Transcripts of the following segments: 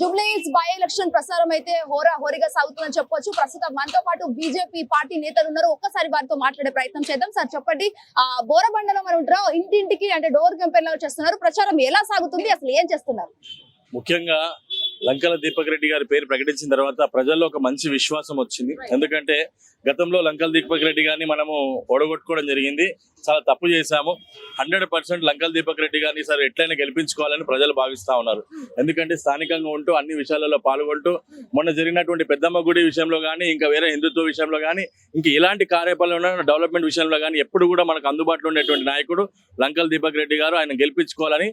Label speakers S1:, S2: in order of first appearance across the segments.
S1: Jubilees by election ప్రసారం అయితే హోరా హోరీగా సాగుతుందని చెప్పొచ్చు. ప్రస్తుతం మనతో పాటు బీజేపీ పార్టీ నేతలు ఉన్నారు. ఒక్కసారి వారితో మాట్లాడే ప్రయత్నం చేద్దాం. సార్ చెప్పండి. ఆ బోరబండలో మనం ఉంటాం ఇంటింటికి అంటే డోర్ కంపెనీ చేస్తున్నారు. ప్రచారం ఎలా సాగుతుంది? అసలు ఏం చేస్తున్నారు?
S2: ముఖ్యంగా లంకల దీపక్ రెడ్డి గారి పేరు ప్రకటించిన తర్వాత ప్రజల్లో ఒక మంచి విశ్వాసం వచ్చింది. ఎందుకంటే గతంలో లంకల దీపక్ రెడ్డి గారిని మనము ఓడగొట్టుకోవడం జరిగింది. చాలా తప్పు చేశాము. హండ్రెడ్ పర్సెంట్ లంకల దీపక్ రెడ్డి గారిని సార్ ఎట్లయినా గెలిపించుకోవాలని ప్రజలు భావిస్తా ఉన్నారు. ఎందుకంటే స్థానికంగా ఉంటూ అన్ని విషయాలలో పాల్గొంటూ మొన్న జరిగినటువంటి పెద్దమ్మ గుడి విషయంలో కానీ ఇంకా వేరే హిందుత్వ విషయంలో కానీ ఇంకా ఇలాంటి కార్యపాలన డెవలప్మెంట్ విషయంలో కానీ ఎప్పుడు కూడా మనకు అందుబాటులో ఉండేటువంటి నాయకుడు లంకల దీపక్ రెడ్డి గారు. ఆయన గెలిపించుకోవాలని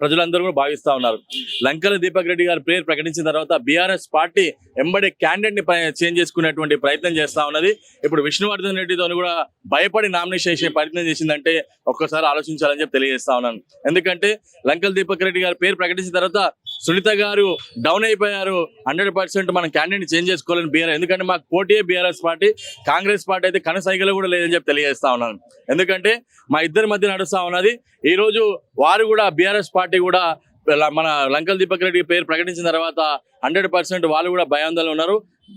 S2: ప్రజలందరూ కూడా భావిస్తా ఉన్నారు. లంకల దీపక్ రెడ్డి గారి పేరు ప్రకటించిన తర్వాత బీఆర్ఎస్ పార్టీ ఎంబడి క్యాండిడేట్ని చేంజ్ చేసుకునేటువంటి ప్రయత్నం చేస్తా ఉన్నది. ఇప్పుడు విష్ణువర్ధన్ రెడ్డితో కూడా భయపడి నామినేషన్ చేసే ప్రయత్నం చేసిందంటే ఒక్కసారి ఆలోచించాలని చెప్పి తెలియజేస్తా ఉన్నాను. ఎందుకంటే లంకల్ దీపక్ రెడ్డి గారి పేరు ప్రకటించిన తర్వాత సునీత గారు డౌన్ అయిపోయారు. హండ్రెడ్ పర్సెంట్ మనం క్యాండిడేట్ చేంజ్ చేసుకోవాలని బీఆర్ ఎందుకంటే మాకు పోటీ బీఆర్ఎస్ పార్టీ కాంగ్రెస్ పార్టీ అయితే కనసైగలు కూడా లేదని చెప్పి తెలియజేస్తా ఉన్నాను. ఎందుకంటే మా ఇద్దరి మధ్య నడుస్తా ఉన్నది. ఈరోజు వారు కూడా బీఆర్ఎస్ పార్టీ కూడా మన లంకల్ దీపక్ రెడ్డి పేరు ప్రకటించిన తర్వాత హండ్రెడ్ పర్సెంట్ వాళ్ళు కూడా భయాందోళన ఉన్నారు.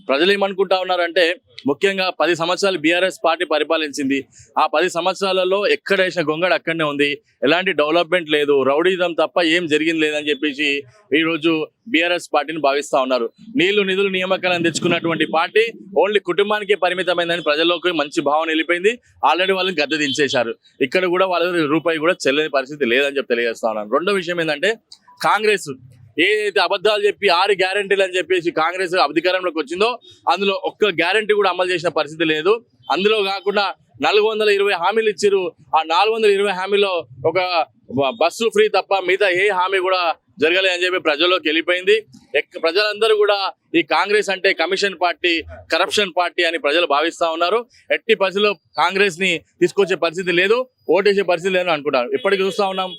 S2: ప్రజలు ఏమనుకుంటా ఉన్నారంటే ముఖ్యంగా పది సంవత్సరాలు బీఆర్ఎస్ పార్టీ పరిపాలించింది. ఆ పది సంవత్సరాలలో ఎక్కడ వేసిన గొంగడు అక్కడనే ఉంది. ఎలాంటి డెవలప్మెంట్ లేదు. రౌడీజం తప్ప ఏం జరిగింది లేదని చెప్పేసి ఈ రోజు బీఆర్ఎస్ పార్టీని భావిస్తా ఉన్నారు. నీళ్ళు నిధులు నియామకాలను తెచ్చుకున్నటువంటి పార్టీ ఓన్లీ కుటుంబానికే పరిమితమైందని ప్రజల్లోకి మంచి భావన వెళ్ళిపోయింది. ఆల్రెడీ వాళ్ళని గద్దె దించేశారు. ఇక్కడ కూడా వాళ్ళ రూపాయి కూడా చెల్లని పరిస్థితి లేదని చెప్పి తెలియజేస్తా ఉన్నాను. రెండో విషయం ఏంటంటే కాంగ్రెస్ ఏదైతే అబద్ధాలు చెప్పి ఆరు గ్యారంటీలు అని చెప్పేసి కాంగ్రెస్ అధికారంలోకి వచ్చిందో అందులో ఒక్క గ్యారంటీ కూడా అమలు చేసిన పరిస్థితి లేదు. అందులో కాకుండా నాలుగు వందల ఇరవై హామీలు ఇచ్చారు. ఆ నాలుగు వందల ఇరవై హామీలో ఒక బస్సు ఫ్రీ తప్ప మిగతా ఏ హామీ కూడా జరగలే అని చెప్పి ప్రజల్లోకి వెళ్ళిపోయింది. ప్రజలందరూ కూడా ఈ కాంగ్రెస్ అంటే కమిషన్ పార్టీ కరప్షన్ పార్టీ అని ప్రజలు భావిస్తూ ఉన్నారు. ఎట్టి పరిస్థితిలో కాంగ్రెస్ని తీసుకొచ్చే పరిస్థితి లేదు ఓటేసే పరిస్థితి లేదు అనుకుంటారు. ఇప్పటికి చూస్తూ ఉన్నాం.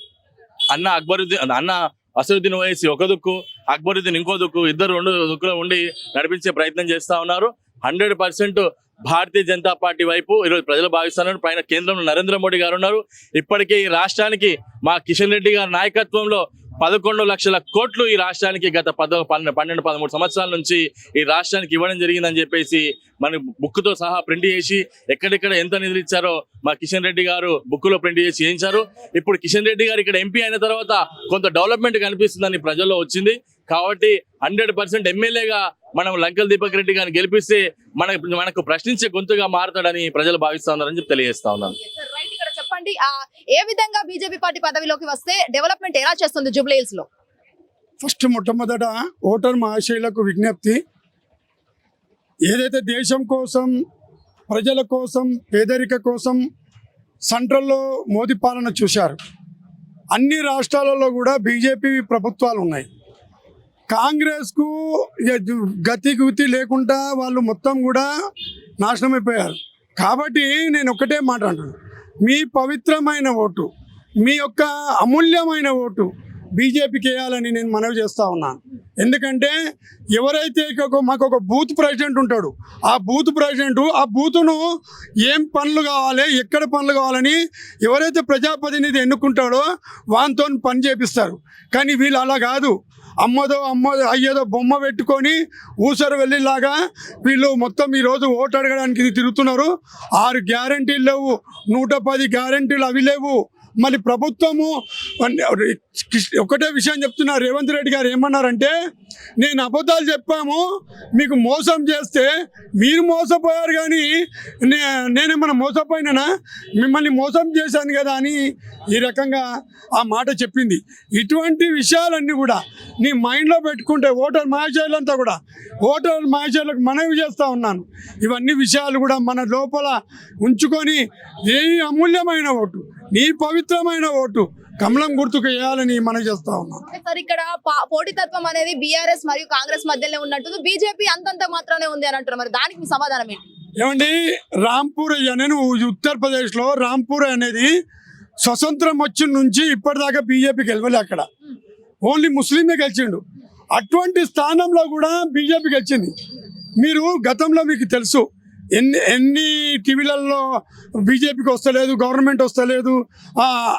S2: అన్న అక్బరుద్దీన్ అన్న అసదుద్దీన్ వయసు ఒక దుక్కు అక్బరుద్దీన్ ఇంకో దుక్కు ఇద్దరు రెండు దుక్కులో ఉండి నడిపించే ప్రయత్నం చేస్తా ఉన్నారు. Hundred percent Bharatiya Janata party వైపు ఈరోజు ప్రజలు భావిస్తున్నారు. పైన కేంద్రంలో నరేంద్ర మోడీ గారు ఉన్నారు. ఇప్పటికే ఈ రాష్ట్రానికి మా కిషన్ రెడ్డి గారి నాయకత్వంలో పదకొండు లక్షల కోట్లు ఈ రాష్ట్రానికి గత పద పన్నెండు పదమూడు సంవత్సరాల నుంచి ఈ రాష్ట్రానికి ఇవ్వడం జరిగిందని చెప్పేసి మన బుక్తో సహా ప్రింట్ చేసి ఎక్కడెక్కడ ఎంత నిధులు ఇచ్చారో మా కిషన్ రెడ్డి గారు బుక్లో ప్రింట్ చేసి చేయించారు. ఇప్పుడు కిషన్ రెడ్డి గారు ఇక్కడ ఎంపీ అయిన తర్వాత కొంత డెవలప్మెంట్ కనిపిస్తుందని ప్రజల్లో వచ్చింది. కాబట్టి హండ్రెడ్ పర్సెంట్ ఎమ్మెల్యేగా మనం లంకల్ దీపక్ రెడ్డి గారిని గెలిపిస్తే మన మనకు ప్రశ్నించే గొంతుగా మారతాడని ప్రజలు భావిస్తా ఉన్నారని చెప్పి తెలియజేస్తా ఉన్నాను.
S1: చెప్పండి ఏ విధంగా బీజేపీ పార్టీ పదవిలోకి వస్తే డెవలప్మెంట్ ఎలా చేస్తుంది జూబ్లీహిల్స్లో
S3: ఫస్ట్ మొట్టమొదట ఓటర్ మహాశైలకు విజ్ఞప్తి. ఏదైతే దేశం కోసం ప్రజల కోసం పేదరిక కోసం సెంట్రల్లో మోదీ పాలన చూశారు అన్ని రాష్ట్రాలలో కూడా బీజేపీ ప్రభుత్వాలు ఉన్నాయి. కాంగ్రెస్కు గతి గుతి లేకుండా వాళ్ళు మొత్తం కూడా నాశనమైపోయారు. కాబట్టి నేను ఒకటే మాట అంటున్నాను మీ పవిత్రమైన ఓటు మీ యొక్క అమూల్యమైన ఓటు బీజేపీకి వేయాలని నేను మనవి చేస్తూ ఉన్నాను. ఎందుకంటే ఎవరైతే మాకు ఒక బూత్ ప్రెసిడెంట్ ఉంటాడు ఆ బూత్ ప్రెసిడెంట్ ఆ బూతును ఏం పనులు కావాలి ఎక్కడ పనులు కావాలని ఎవరైతే ప్రజాప్రతినిధి ఎన్నుకుంటాడో వానితో పని చేపిస్తారు. కానీ వీళ్ళు అలా కాదు. అమ్మదో అమ్మదో అయ్యేదో బొమ్మ పెట్టుకొని ఊసరు వెళ్ళేలాగా వీళ్ళు మొత్తం ఈరోజు ఓటు అడగడానికి తిరుగుతున్నారు. ఆరు గ్యారంటీలు లేవు. నూట పది గ్యారంటీలు అవి లేవు. మళ్ళీ ప్రభుత్వము ఒకటే విషయం చెప్తున్నా. రేవంత్ రెడ్డి గారు ఏమన్నారంటే నేను అబద్ధాలు చెప్పాము మీకు మోసం చేస్తే మీరు మోసపోయారు కానీ నే- నేనేమన్నా మోసపోయినానా? మిమ్మల్ని మోసం చేశాను కదా అని ఈ రకంగా ఆ మాట చెప్పింది. ఇటువంటి విషయాలన్నీ కూడా నీ మైండ్లో పెట్టుకుంటే ఓటర్ మహాశయులంతా కూడా ఓటర్ మహాశయులకు మనవి చేస్తూ ఉన్నాను. ఇవన్నీ విషయాలు కూడా మన లోపల ఉంచుకొని ఏ అమూల్యమైన ఓటు నీ పవిత్రమైన ఓటు కమలం గుర్తుకు వేయాలని మనవి చేస్తా ఉన్నాను
S1: అంటే సార్ ఇక్కడ పోటీతత్వం అనేది బీఆర్ఎస్ మరియు కాంగ్రెస్ మధ్యలో ఉన్నట్టు బీజేపీ అంతంత మాత్రమే ఉంది అని అంటారు మరి దానికి మీ సమాధానం ఏంటి?
S3: ఏమండి రాంపూర్ అయ్య నేను ఉత్తరప్రదేశ్లో రాంపూర్ అనేది స్వతంత్రం వచ్చిన నుంచి ఇప్పటిదాకా బీజేపీ గెలవలే అక్కడ. ఓన్లీ ముస్లిమే గెలిచిండు. అటువంటి స్థానంలో కూడా బీజేపీ గెలిచింది. మీరు గతంలో మీకు తెలుసు ఎన్ని ఎన్ని టీవీలలో బీజేపీకి వస్తలేదు గవర్నమెంట్ వస్తలేదు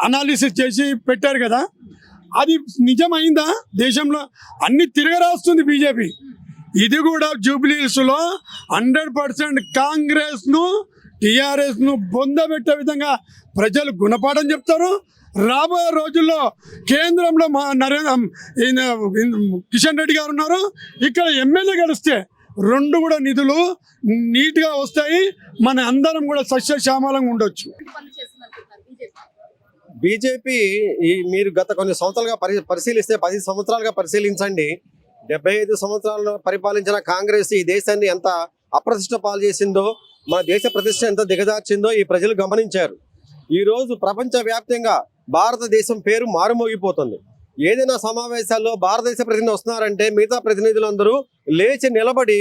S3: అనాలిసిస్ చేసి పెట్టారు కదా. అది నిజమైందా? దేశంలో అన్ని తిరగరాస్తుంది బీజేపీ. ఇది కూడా జూబ్లీస్లో హండ్రెడ్ పర్సెంట్ కాంగ్రెస్ను టీఆర్ఎస్ను బొందబెట్టే విధంగా ప్రజలు గుణపాఠం చెప్తారు. రాబోయే రోజుల్లో కేంద్రంలో మా నరేంద్ర కిషన్ రెడ్డి గారు ఉన్నారు. ఇక్కడ ఎమ్మెల్యే గెలిస్తే రెండు కూడా నిధులు నీట్గా వస్తాయి. మన అందరం కూడా సస్యశ్యామలంగా ఉండొచ్చు.
S1: బీజేపీ?
S4: ఈ మీరు గత కొన్ని సంవత్సరాలుగా పరి పరిశీలిస్తే పది సంవత్సరాలుగా పరిశీలించండి. డెబ్బై ఐదు సంవత్సరాలు పరిపాలించిన కాంగ్రెస్ ఈ దేశాన్ని ఎంత అప్రతిష్ట పాలు చేసిందో మన దేశ ప్రతిష్ట ఎంత దిగజార్చిందో ఈ ప్రజలు గమనించారు. ఈ రోజు ప్రపంచ వ్యాప్తంగా భారతదేశం పేరు మారుమోగిపోతుంది. ఏదైనా సమావేశాల్లో భారతదేశ ప్రతినిధి వస్తున్నారంటే మిగతా ప్రతినిధులందరూ లేచి నిలబడి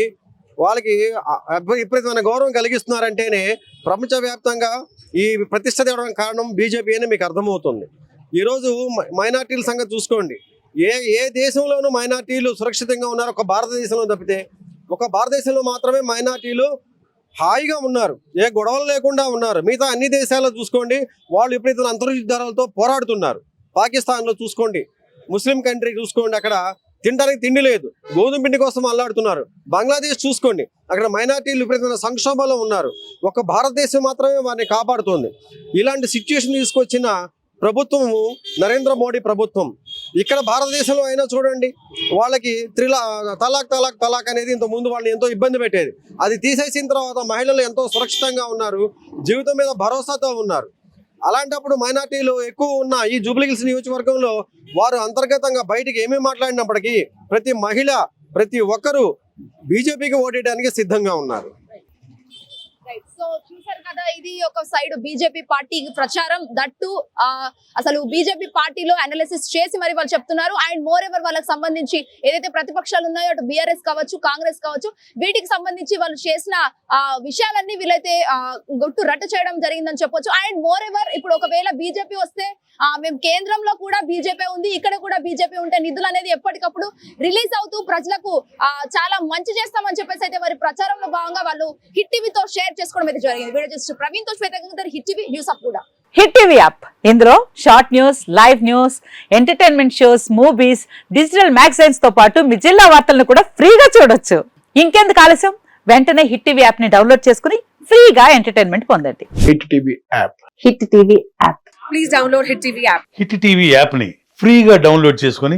S4: వాళ్ళకి విపరీతమైన గౌరవం కలిగిస్తున్నారంటేనే ప్రపంచవ్యాప్తంగా ఈ ప్రతిష్ట తేవడానికి కారణం బీజేపీ అని మీకు అర్థమవుతుంది. ఈరోజు మైనార్టీల సంగతి చూసుకోండి. ఏ ఏ దేశంలోనూ మైనార్టీలు సురక్షితంగా ఉన్నారు? ఒక భారతదేశంలో తప్పితే. ఒక భారతదేశంలో మాత్రమే మైనార్టీలు హాయిగా ఉన్నారు. ఏ గొడవలు లేకుండా ఉన్నారు. మిగతా అన్ని దేశాల్లో చూసుకోండి. వాళ్ళు విపరీతమైన అంతర్యుద్ధాలతో పోరాడుతున్నారు. పాకిస్తాన్లో చూసుకోండి. ముస్లిం కంట్రీ చూసుకోండి అక్కడ తినడానికి తిండి లేదు. గోధుమ పిండి కోసం అల్లాడుతున్నారు. బంగ్లాదేశ్ చూసుకోండి అక్కడ మైనార్టీలు విపరీతమైన సంక్షోభంలో ఉన్నారు. ఒక భారతదేశం మాత్రమే వారిని కాపాడుతోంది. ఇలాంటి సిచ్యుయేషన్ తీసుకొచ్చిన ప్రభుత్వము నరేంద్ర మోడీ ప్రభుత్వం. ఇక్కడ భారతదేశంలో అయినా చూడండి వాళ్ళకి త్రిలా తలాక్ తలాక్ తలాక్ అనేది ఇంత ముందు వాళ్ళని ఎంతో ఇబ్బంది పెట్టేది. అది తీసేసిన తర్వాత మహిళలు ఎంతో సురక్షితంగా ఉన్నారు జీవితం మీద భరోసాతో ఉన్నారు. అలాంటప్పుడు మైనార్టీలు ఎక్కువ ఉన్న ఈ జూబ్లీహిల్స్ నియోజకవర్గంలో వారు అంతర్గతంగా బయటికి ఏమీ మాట్లాడినప్పటికీ ప్రతి మహిళ ప్రతి ఒక్కరూ బీజేపీకి ఓటేయడానికి సిద్ధంగా ఉన్నారు.
S1: సో చూసారు కదా ఇది ఒక సైడ్ బీజేపీ పార్టీ ప్రచారం. దట్టు అసలు బీజేపీ పార్టీలో అనాలిసిస్ చేసి మరి వాళ్ళు చెప్తున్నారు. అండ్ మోర్ ఎవర్ వాళ్ళకి సంబంధించి ఏదైతే ప్రతిపక్షాలు ఉన్నాయో అటు బీఆర్ఎస్ కావచ్చు కాంగ్రెస్ కావచ్చు వీటికి సంబంధించి వాళ్ళు చేసిన ఆ, విషయాలన్నీ వీళ్ళైతే గుట్టు రట్టు చేయడం జరిగిందని చెప్పొచ్చు. అండ్ మోర్ ఎవర్ ఇప్పుడు ఒకవేళ బీజేపీ వస్తే మేము కేంద్రంలో కూడా బీజేపీ ఉంది ఇక్కడ కూడా బీజేపీ ఉంటే నిధులు అనేది ఎప్పటికప్పుడు రిలీజ్ అవుతూ ప్రజలకు చాలా మంచి చేస్తామని చెప్పేసి అయితే వారి ప్రచారంలో భాగంగా వాళ్ళు హిట్ టీవీతో షేర్ చేసుకోవడం అయితే జరిగింది. వీడియో చూసి ప్రవీణ్తో Shweta hit TV news app కూడా.
S5: Hit TV app. ఇందులో short news live news entertainment shows movies digital మ్యాగజైన్స్తో పాటు మీ జిల్లా వార్తలను కూడా ఫ్రీగా చూడొచ్చు. ఇంకెందుకు ఆలస్యం? వెంటనే హిట్ టీవీ యాప్ని డౌన్లోడ్ చేసుకుని ఫ్రీగా ఎంటర్టైన్మెంట్ పొందండి.
S6: Hit TV app.
S5: Hit TV app.
S7: Please download Hit TV app.
S8: Hit TV యాప్ని ఫ్రీగా డౌన్లోడ్ చేసుకొని